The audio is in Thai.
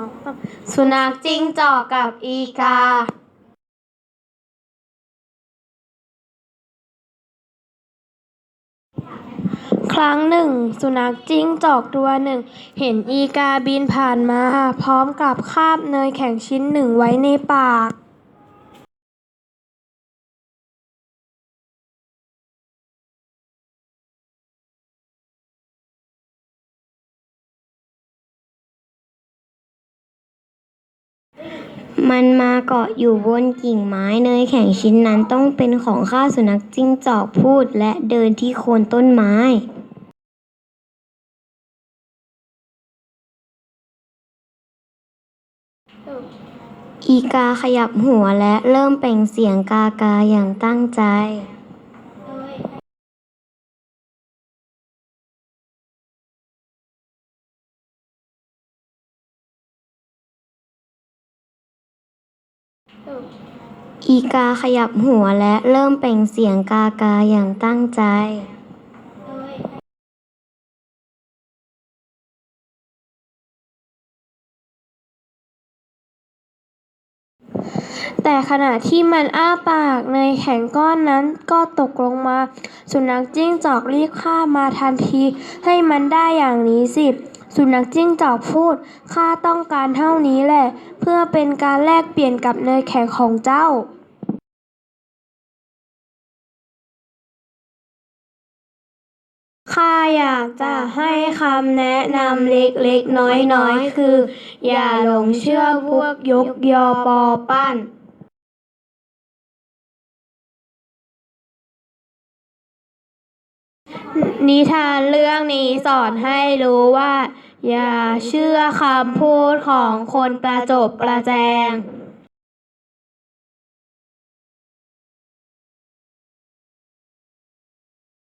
องสามสุนัขจิ้งจอกกับอีกาครั้งหนึ่ง สุนัขจิ้งจอกตัวหนึ่ง เห็นอีกาบินผ่านมา พร้อมกับคาบเนยแข็งชิ้นหนึ่งไว้ในปาก มันมาเกาะอยู่บนกิ่งไม้เนยแข็งชิ้นนั้นต้องเป็นของข้าสุนัขจิ้งจอกพูดและเดินที่โคนต้นไม้อีกาขยับหัวและเริ่มเปล่งเสียงกากาอย่างตั้งใจ อีกาขยับหัวและเริ่มเปล่งเสียงกากาอย่างตั้งใจแต่ขณะที่มันอ้าปากเนยแข็งก้อนนั้นก็ตกลงมา สุนัขจิ้งจอกรีบข้ามาทันที ให้มันได้อย่างนี้สิ สุนัขจิ้งจอกพูด ข้าต้องการเท่านี้แหละ เพื่อเป็นการแลกเปลี่ยนกับเนยแข็งของเจ้าข้าอยากจะให้คำแนะนำเล็กๆ น้อยๆ คือ อย่าหลงเชื่อพวกยกยอปอปั้น นิทานเรื่องนี้สอนให้รู้ว่า อย่าเชื่อคำพูดของคนประจบประแจง